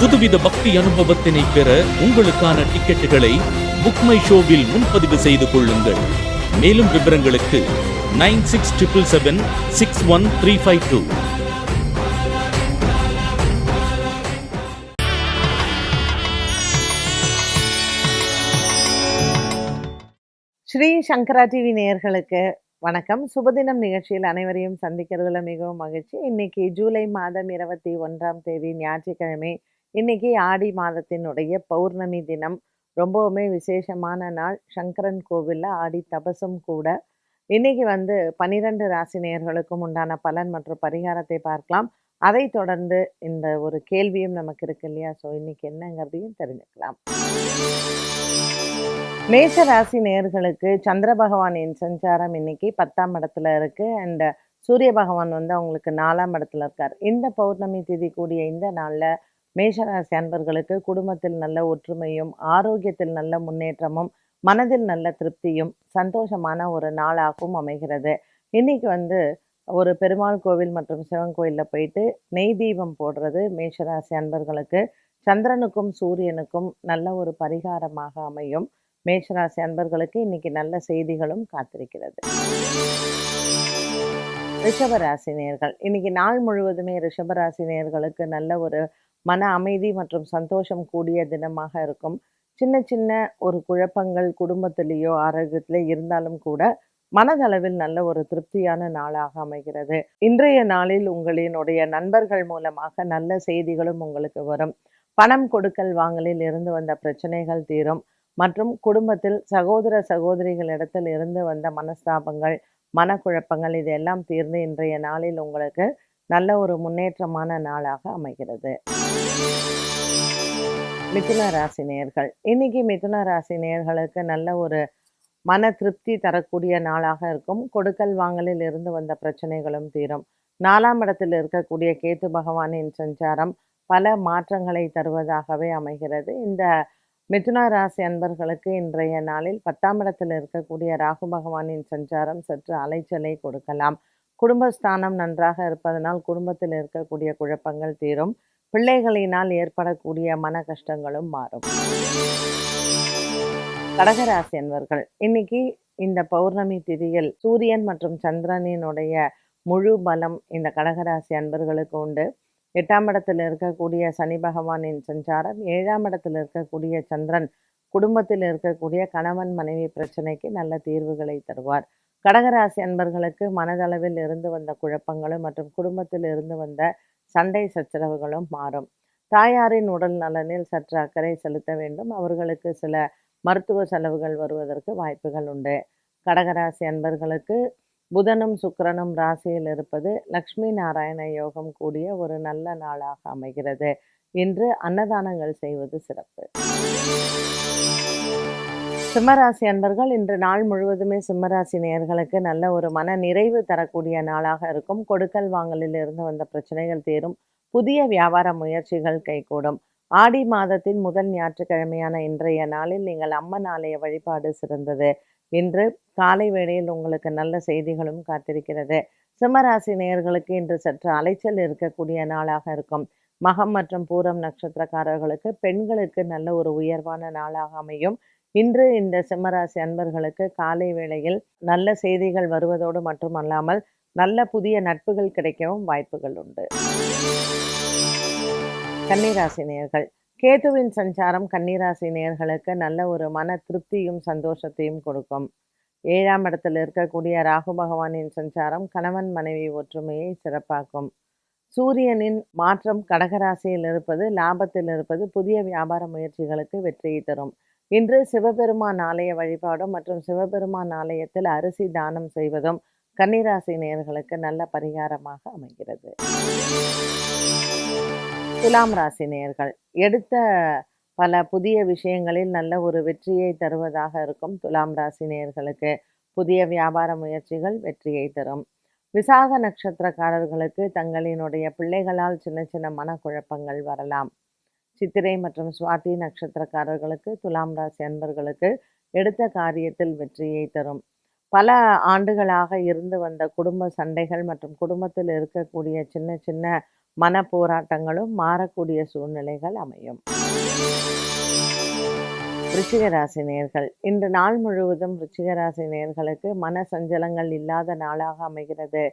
புதுவித பக்தி அனுபவத்தினை பெற உங்களுக்கான டிக்கெட்டுகளை புக்மை ஷோவில் முன்பதிவு செய்து கொள்ளுங்கள். மேலும் விவரங்களுக்கு nine six triple seven six one three five two. Sri Shankara TV நேயர்களுக்கு வணக்கம். சுபதினம் நிகழ்ச்சியில் அனைவரையும் சந்திக்கிறதுல மிகவும் மகிழ்ச்சி. இன்னைக்கு ஜூலை மாதம் இருபத்தி ஒன்றாம் தேதி ஞாயிற்றுக்கிழமை இன்னைக்கு ஆடி மாதத்தினுடைய பௌர்ணமி தினம். ரொம்பவுமே விசேஷமான நாள். சங்கரன் கோவிலில் ஆடி தபசும் கூட. இன்னைக்கு வந்து பனிரெண்டு ராசி நேயர்களுக்கும் உண்டான பலன் மற்றும் பரிகாரத்தை பார்க்கலாம். அதை தொடர்ந்து இந்த ஒரு கேள்வியும் நமக்கு இருக்கு இல்லையா? ஸோ இன்னைக்கு என்னங்கிறதையும் தெரிஞ்சுக்கலாம். மேச ராசி நேயர்களுக்கு சந்திர பகவானின் சஞ்சாரம் இன்னைக்கு பத்தாம் இடத்துல இருக்கு. அண்ட் சூரிய பகவான் வந்து அவங்களுக்கு நாலாம் இடத்துல இருக்கார். இந்த பௌர்ணமி திதி கூடிய இந்த நாளில் மேஷராசி அன்பர்களுக்கு குடும்பத்தில் நல்ல ஒற்றுமையும் ஆரோக்கியத்தில் நல்ல முன்னேற்றமும் மனதில் நல்ல திருப்தியும் சந்தோஷமான ஒரு நாளாகவும் அமைகிறது. இன்னைக்கு வந்து ஒரு பெருமாள் கோவில் மற்றும் சிவன் கோயிலில் போயிட்டு நெய் தீபம் போடுறது மேஷராசி அன்பர்களுக்கு. சந்திரனுக்கும் சூரியனுக்கும் நல்ல ஒரு பரிகாரமாக அமையும். மேஷராசி அன்பர்களுக்கு இன்னைக்கு நல்ல செய்திகளும் காத்திருக்கிறது. ரிஷபராசி நேர்கள். இன்னைக்கு நாள் முழுவதுமே ரிஷபராசி நேர்களுக்கு நல்ல ஒரு மன அமைதி மற்றும் சந்தோஷம் கூடிய தினமாக இருக்கும். சின்ன சின்ன ஒரு குழப்பங்கள் குடும்பத்திலேயோ ஆரோக்கியத்திலே இருந்தாலும் கூட மனதளவில் நல்ல ஒரு திருப்தியான நாளாக அமைகிறது. இன்றைய நாளில் உங்களினுடைய நண்பர்கள் மூலமாக நல்ல செய்திகளும் உங்களுக்கு வரும். பணம் கொடுக்கல் வாங்கலில் இருந்து வந்த பிரச்சனைகள் தீரும். மற்றும் குடும்பத்தில் சகோதர சகோதரிகளிடத்தில் இருந்து வந்த மனஸ்தாபங்கள் மனக்குழப்பங்கள் இதெல்லாம் தீர்ந்து இன்றைய நாளில் உங்களுக்கு நல்ல ஒரு முன்னேற்றமான நாளாக அமைகிறது. மிதுன ராசி நேர்கள். இன்னைக்கு மிதுன ராசி நேர்களுக்கு நல்ல ஒரு மன திருப்தி தரக்கூடிய நாளாக இருக்கும். கொடுக்கல் வாங்கலில் இருந்து வந்த பிரச்சனைகளும் தீரும். நாலாம் இடத்தில் இருக்கக்கூடிய கேத்து பகவானின் சஞ்சாரம் பல மாற்றங்களை தருவதாகவே அமைகிறது. இந்த மிதுன ராசி அன்பர்களுக்கு இன்றைய நாளில் பத்தாம் இடத்தில் இருக்கக்கூடிய ராகு பகவானின் சஞ்சாரம் சற்று அலைச்சலை கொடுக்கலாம். குடும்பஸ்தானம் நன்றாக இருப்பதனால் குடும்பத்தில் இருக்கக்கூடிய குழப்பங்கள் தீரும். பிள்ளைகளினால் ஏற்படக்கூடிய மன கஷ்டங்களும் மாறும். கடகராசி அன்பர்கள் இன்னைக்கு இந்த பௌர்ணமி திதியில் சூரியன் மற்றும் சந்திரனினுடைய முழு பலம் இந்த கடகராசி அன்பர்களுக்கு உண்டு. எட்டாம் இடத்தில் இருக்கக்கூடிய சனி பகவானின் சஞ்சாரம் ஏழாம் இடத்தில் இருக்கக்கூடிய சந்திரன் குடும்பத்தில் இருக்கக்கூடிய கணவன் மனைவி பிரச்சனைக்கு நல்ல தீர்வுகளை தருவார். கடகராசி அன்பர்களுக்கு மனதளவில் இருந்து வந்த குழப்பங்களும் மற்றும் குடும்பத்தில் இருந்து வந்த சண்டை சச்சரவுகளும் மாறும். தாயாரின் உடல் நலனில் சற்று அக்கறை செலுத்த வேண்டும். அவர்களுக்கு சில மருத்துவ செலவுகள் வருவதற்கு வாய்ப்புகள் உண்டு. கடகராசி அன்பர்களுக்கு புதனும் சுக்கரனும் ராசியில் இருப்பது லக்ஷ்மி நாராயண யோகம் கூடிய ஒரு நல்ல நாளாக அமைகிறது. இன்று அன்னதானங்கள் செய்வது சிறப்பு. சிம்மராசி அன்பர்கள் இன்று நாள் முழுவதுமே சிம்மராசி நேயர்களுக்கு நல்ல ஒரு மன நிறைவு தரக்கூடிய நாளாக இருக்கும். கொடுக்கல் வாங்கலில் இருந்து வந்த பிரச்சனைகள் தீரும். புதிய வியாபார முயற்சிகள் கைகூடும். ஆடி மாதத்தின் முதல் ஞாயிற்றுக்கிழமையான இன்றைய நாளில் நீங்கள் அம்மன் ஆலய வழிபாடு சிறந்தது. இன்று காலை வேளையில் உங்களுக்கு நல்ல செய்திகளும் காத்திருக்கிறது. சிம்மராசி நேயர்களுக்கு இன்று சற்று அலைச்சல் இருக்கக்கூடிய நாளாக இருக்கும். மகம் மற்றும் பூரம் நட்சத்திரக்காரர்களுக்கு பெண்களுக்கு நல்ல ஒரு உயர்வான நாளாக அமையும். இன்று இந்த சிம்மராசி அன்பர்களுக்கு காலை வேளையில் நல்ல செய்திகள் வருவதோடு மட்டுமல்லாமல் நல்ல புதிய நட்புகள் கிடைக்கவும் வாய்ப்புகள் உண்டு. கன்னிராசி நேயர்கள் கேதுவின் சஞ்சாரம் கன்னிராசி நேர்களுக்கு நல்ல ஒரு மன திருப்தியும் சந்தோஷத்தையும் கொடுக்கும். ஏழாம் இடத்தில் இருக்கக்கூடிய ராகு பகவானின் சஞ்சாரம் கணவன் மனைவி ஒற்றுமையை சிறப்பாக்கும். சூரியனின் மாற்றம் கடகராசியில் இருப்பது லாபத்தில் இருப்பது புதிய வியாபார முயற்சிகளுக்கு வெற்றியை தரும். இன்று சிவபெருமான் ஆலய வழிபாடும் மற்றும் சிவபெருமான் ஆலயத்தில் அரிசி தானம் செய்வதும் கன்னிராசி நேயர்களுக்கு நல்ல பரிகாரமாக அமைகிறது. துலாம் ராசி நேர்கள் எடுத்த பல புதிய விஷயங்களில் நல்ல ஒரு வெற்றியை தருவதாக இருக்கும் துலாம் ராசி நேர்களுக்கு புதிய வியாபார முயற்சிகள் வெற்றியை தரும். விசாக நட்சத்திரக்காரர்களுக்கு தங்களினுடைய பிள்ளைகளால் சின்ன சின்ன மனக்குழப்பங்கள் வரலாம். சித்திரை மற்றும் சுவாதி நட்சத்திரக்காரர்களுக்கு துலாம் ராசி அன்பர்களுக்கு எடுத்த காரியத்தில் வெற்றியை தரும். பல ஆண்டுகளாக இருந்து வந்த குடும்ப சண்டைகள் மற்றும் குடும்பத்தில் இருக்கக்கூடிய சின்ன சின்ன மன போராட்டங்களும் மாறக்கூடிய சூழ்நிலைகள் அமையும். ரிச்சிகராசி நேர்கள். இன்று நாள் முழுவதும் ரிச்சிகராசி நேர்களுக்கு மன சஞ்சலங்கள் இல்லாத நாளாக அமைகிறது.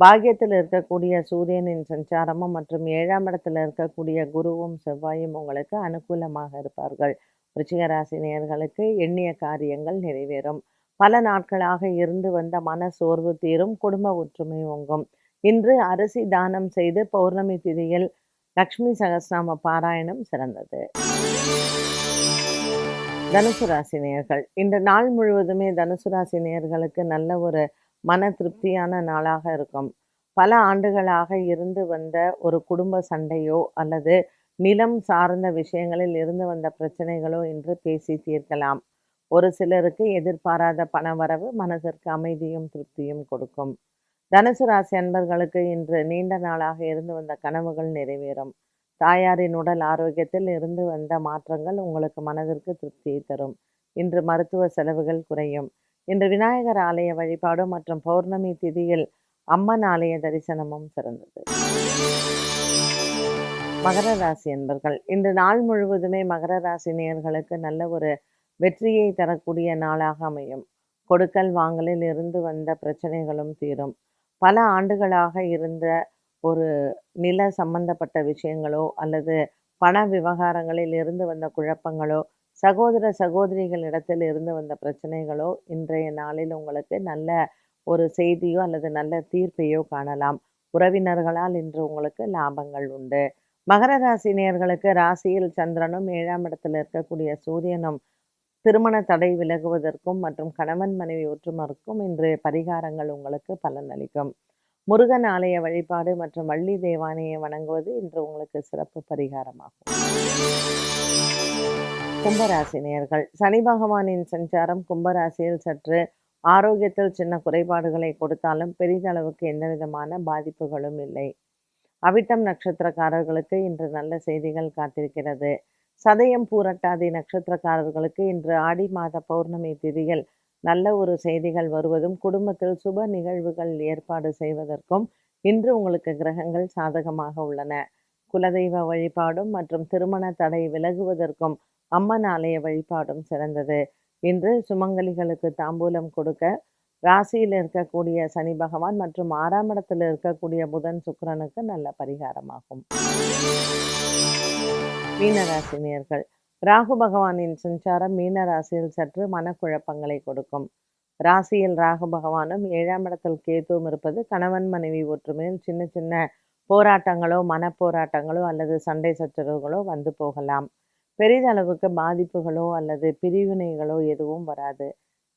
பாகியத்தில் இருக்கக்கூடிய சூரியனின் சஞ்சாரமும் மற்றும் ஏழாம் இடத்துல இருக்கக்கூடிய குருவும் செவ்வாயும் உங்களுக்கு அனுகூலமாக இருப்பார்கள். ரிச்சிகராசி நேர்களுக்கு எண்ணிய காரியங்கள் நிறைவேறும். பல நாட்களாக இருந்து வந்த மன சோர்வு தீரும் குடும்ப ஒற்றுமை ஓங்கும். இன்று அரிசி தானம் செய்து பௌர்ணமி திதியில் லக்ஷ்மி சகசிரநாம பாராயணம் சிறந்தது. தனுசு ராசி நேர்கள் இந்த நாள் முழுவதுமே தனுசு ராசி நேர்களுக்கு நல்ல ஒரு மன திருப்தியான நாளாக இருக்கும். பல ஆண்டுகளாக இருந்து வந்த ஒரு குடும்ப சண்டையோ அல்லது நிலம் சார்ந்த விஷயங்களில் இருந்து வந்த பிரச்சனைகளோ என்று பேசி தீர்க்கலாம். ஒரு சிலருக்கு எதிர்பாராத பணவரவு மனதிற்கு அமைதியும் திருப்தியும் கொடுக்கும். தனுசு ராசி அன்பர்களுக்கு இன்று நீண்ட நாளாக இருந்து வந்த கனவுகள் நிறைவேறும். தாயாரின் உடல் ஆரோக்கியத்தில் இருந்து வந்த மாற்றங்கள் உங்களுக்கு மனதிற்கு திருப்தியை தரும். இன்று மருத்துவ செலவுகள் குறையும். இன்று விநாயகர் ஆலய வழிபாடு மற்றும் பௌர்ணமி திதியில் அம்மன் ஆலய தரிசனமும் சிறந்தது. மகர ராசி என்பர்கள் இன்று நாள் முழுவதுமே மகர ராசி நேயர்களுக்கு நல்ல ஒரு வெற்றியை தரக்கூடிய நாளாக அமையும். கொடுக்கல் வாங்கலில் இருந்து வந்த பிரச்சனைகளும் தீரும். பல ஆண்டுகளாக இருந்த ஒரு நில சம்பந்தப்பட்ட விஷயங்களோ அல்லது பண விவகாரங்களில் இருந்து வந்த குழப்பங்களோ சகோதர சகோதரிகளிடத்தில் இருந்து வந்த பிரச்சனைகளோ இன்றைய நாளில் உங்களுக்கு நல்ல ஒரு செய்தியோ அல்லது நல்ல தீர்ப்பையோ காணலாம். உறவினர்களால் இன்று உங்களுக்கு லாபங்கள் உண்டு. மகர ராசினியர்களுக்கு ராசியில் சந்திரனும் ஏழாம் இடத்தில் இருக்கக்கூடிய சூரியனும் திருமண தடை விலகுவதற்கும் மற்றும் கணவன் மனைவி ஒற்றுமருக்கும் இன்று பரிகாரங்கள் உங்களுக்கு பலனளிக்கும். முருகன் ஆலய வழிபாடு மற்றும் வள்ளி தேவானையை வணங்குவது இன்று உங்களுக்கு சிறப்பு பரிகாரமாகும். கும்பராசி நேர்கள் சனி பகவானின் சஞ்சாரம் கும்பராசியில் சற்று ஆரோக்கியத்தில் சின்ன குறைபாடுகளை கொடுத்தாலும் பெரிதளவுக்கு எந்த விதமான பாதிப்புகளும் இல்லை. அவிட்டம் நட்சத்திரக்காரர்களுக்கு இன்று நல்ல செய்திகள் காத்திருக்கிறது. சதயம் பூரட்டாதி நட்சத்திரக்காரர்களுக்கு இன்று ஆடி மாத பௌர்ணமி திதியில் நல்ல ஒரு செய்திகள் வருவதும் குடும்பத்தில் சுப நிகழ்வுகள் ஏற்பாடு செய்வதற்கும் இன்று உங்களுக்கு கிரகங்கள் சாதகமாக உள்ளன. குலதெய்வ வழிபாடும் மற்றும் திருமண தடை விலகுவதற்கும் அம்மன் ஆலய வழிபாடும் சிறந்தது. இன்று சுமங்கலிகளுக்கு தாம்பூலம் கொடுக்க ராசியில் இருக்கக்கூடிய சனி பகவான் மற்றும் ஆறாம் இடத்தில் இருக்கக்கூடிய புதன் சுக்கிரனுக்கு நல்ல பரிகாரமாகும். மீனராசினியர்கள். ராகு பகவானின் சஞ்சாரம் மீன ராசியில் சற்று மனக்குழப்பங்களை கொடுக்கும். ராசியில் ராகு பகவானும் ஏழாம் இடத்தில் கேதுவும் இருப்பது கணவன் மனைவி ஒற்றுமையில் சின்ன சின்ன போராட்டங்களோ மனப்போராட்டங்களோ அல்லது சண்டை சச்சரவுகளோ வந்து போகலாம். பெரிதளவுக்கு பாதிப்புகளோ அல்லது பிரிவினைகளோ எதுவும் வராது.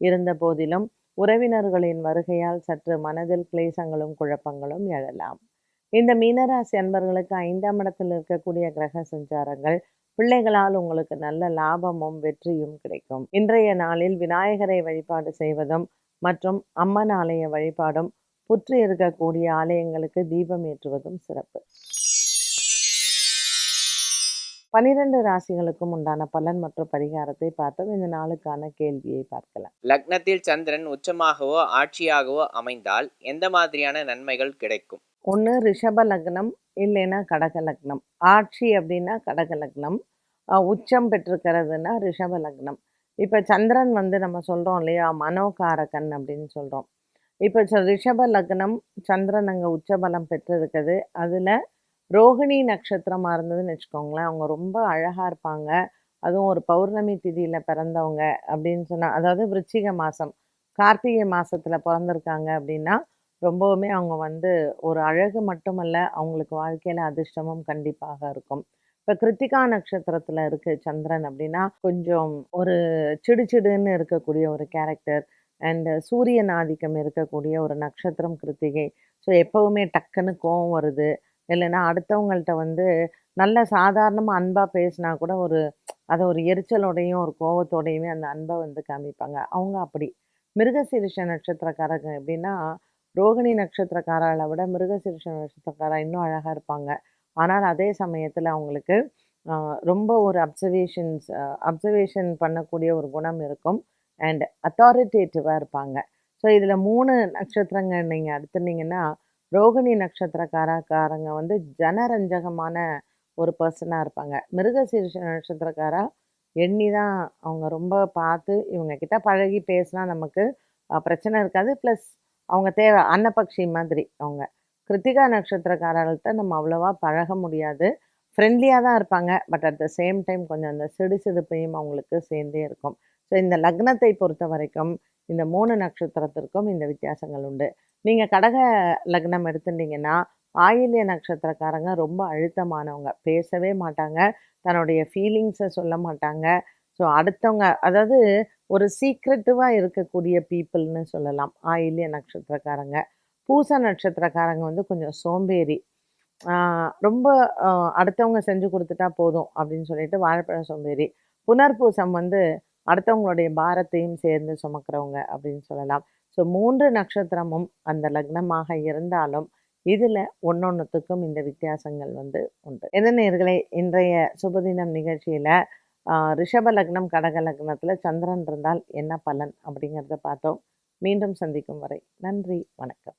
இருந்த போதிலும் உறவினர்களின் வருகையால் சற்று மனதில் கிளேசங்களும் குழப்பங்களும் எழலாம். இந்த மீனராசி அன்பர்களுக்கு ஐந்தாம் இடத்தில் இருக்கக்கூடிய கிரக சஞ்சாரங்கள் பிள்ளைகளால் உங்களுக்கு நல்ல லாபமும் வெற்றியும் கிடைக்கும். இன்றைய நாளில் விநாயகரை வழிபாடு செய்வதும் மற்றும் அம்மன் ஆலய வழிபாடும் புற்று இருக்கக்கூடிய ஆலயங்களுக்கு தீபம் ஏற்றுவதும் சிறப்பு. பனிரெண்டு ராசிகளுக்கும் உண்டான பலன் மற்றும் பரிகாரத்தை பார்த்தோம் இந்த நாளுக்கான கேள்வியை பார்க்கலாம். லக்னத்தில் சந்திரன் உச்சமாகவோ ஆட்சியாகவோ அமைந்தால் எந்த மாதிரியான நன்மைகள் கிடைக்கும்? ஒன்று ரிஷப லக்னம் இல்லைன்னா கடக லக்னம். ஆட்சி அப்படின்னா கடக லக்னம். உச்சம் பெற்றிருக்கிறதுனா ரிஷப லக்னம். இப்போ சந்திரன் வந்து நம்ம சொல்கிறோம் இல்லையா மனோகாரகன் அப்படின்னு சொல்கிறோம் இப்போ ரிஷப லக்னம் சந்திரன் அங்கே உச்சபலம் பெற்றிருக்குது. அதில் ரோகிணி நட்சத்திரமாக இருந்ததுன்னு வச்சுக்கோங்களேன். அவங்க ரொம்ப அழகாக இருப்பாங்க. அதுவும் ஒரு பௌர்ணமி திதியில் பிறந்தவங்க அப்படின்னு சொன்னால் அதாவது விருச்சிக மாதம் கார்த்திகை மாதத்தில் பிறந்திருக்காங்க அப்படின்னா ரொம்பவுமே அவங்க வந்து ஒரு அழகு மட்டுமல்ல அவங்களுக்கு வாழ்க்கையில் அதிர்ஷ்டமும் கண்டிப்பாக இருக்கும். இப்போ கிருத்திகா நட்சத்திரத்தில் இருக்கு சந்திரன் அப்படின்னா கொஞ்சம் ஒரு சிடு சிடுன்னு இருக்கக்கூடிய ஒரு கேரக்டர் அண்ட் சூரியன் ஆதிக்கம் இருக்கக்கூடிய ஒரு நட்சத்திரம் கிருத்திகை. ஸோ எப்போவுமே டக்குன்னு கோவம் வருது. இல்லைன்னா அடுத்தவங்கள்ட்ட வந்து நல்ல சாதாரணமாக அன்பாக பேசினா கூட ஒரு அதை ஒரு எரிச்சலோடையும் ஒரு கோவத்தோடையுமே அந்த அன்பை வந்து காமிப்பாங்க. அவங்க அப்படி. மிருகசீரிஷ நட்சத்திரக்காரங்க எப்படின்னா ரோகிணி நட்சத்திரக்காரர்களை விட மிருகசீரிஷ நட்சத்திரக்காரா இன்னும் அழகாக இருப்பாங்க. ஆனால் அதே சமயத்தில் அவங்களுக்கு ரொம்ப ஒரு அப்சர்வேஷன்ஸ் அப்சர்வேஷன் பண்ணக்கூடிய ஒரு குணம் இருக்கும். அண்ட் அத்தாரிட்டேட்டிவாக இருப்பாங்க. ஸோ இதில் மூணு நட்சத்திரங்கள் நீங்கள் எடுத்துனீங்கன்னா ரோகிணி நட்சத்திரக்காரக்காரங்க வந்து ஜனரஞ்சகமான ஒரு பர்சனாக இருப்பாங்க. மிருகசீரிஷ நட்சத்திரக்காரா எண்ணி தான் அவங்க ரொம்ப பார்த்து இவங்க கிட்ட பழகி பேசினா நமக்கு பிரச்சனை இருக்காது. ப்ளஸ் அவங்க தேவை அன்னபக்ஷி மாதிரி அவங்க. கிருத்திகா நட்சத்திரக்காரர்கள்ட்ட நம்ம அவ்வளோவா பழக முடியாது. ஃப்ரெண்ட்லியாக தான் இருப்பாங்க. But at the same time கொஞ்சம் அந்த சிடு சிடுப்பையும் அவங்களுக்கு சேர்ந்தே இருக்கும். ஸோ இந்த லக்னத்தை பொறுத்த வரைக்கும் இந்த மூணு நட்சத்திரத்திற்கும் இந்த வித்தியாசங்கள் உண்டு. நீங்கள் கடக லக்னம் எடுத்துட்டீங்கன்னா ஆயில்ய நட்சத்திரக்காரங்க ரொம்ப அழுத்தமானவங்க. பேசவே மாட்டாங்க. தன்னுடைய ஃபீலிங்ஸை சொல்ல மாட்டாங்க. ஸோ அடுத்தவங்க அதாவது ஒரு சீக்ரெட்டிவாக இருக்கக்கூடிய பீப்புள்னு சொல்லலாம். ஆயில்ய நட்சத்திரக்காரங்க. பூச நட்சத்திரக்காரங்க வந்து கொஞ்சம் சோம்பேறி. ஆஹ் ரொம்ப அடுத்தவங்க செஞ்சு கொடுத்துட்டா போதும் அப்படின்னு சொல்லிட்டு வாழைப்பழ சோம்பேறி. புனர்பூசம் வந்து அடுத்தவங்களுடைய பாரத்தையும் சேர்ந்து சுமக்கிறவங்க அப்படின்னு சொல்லலாம். ஸோ மூன்று நட்சத்திரமும் அந்த லக்னமாக இருந்தாலும் இதில் ஒன்னொன்றுத்துக்கும் இந்த வித்தியாசங்கள் வந்து உண்டு. எந்த நேர்களே இன்றைய சுபதினம் நிகழ்ச்சியில் ரிஷப லக்னம் கடக லக்னத்தில் சந்திரன் இருந்தால் என்ன பலன் அப்படிங்கிறத பார்த்தோம். மீண்டும் சந்திக்கும் வரை நன்றி வணக்கம்.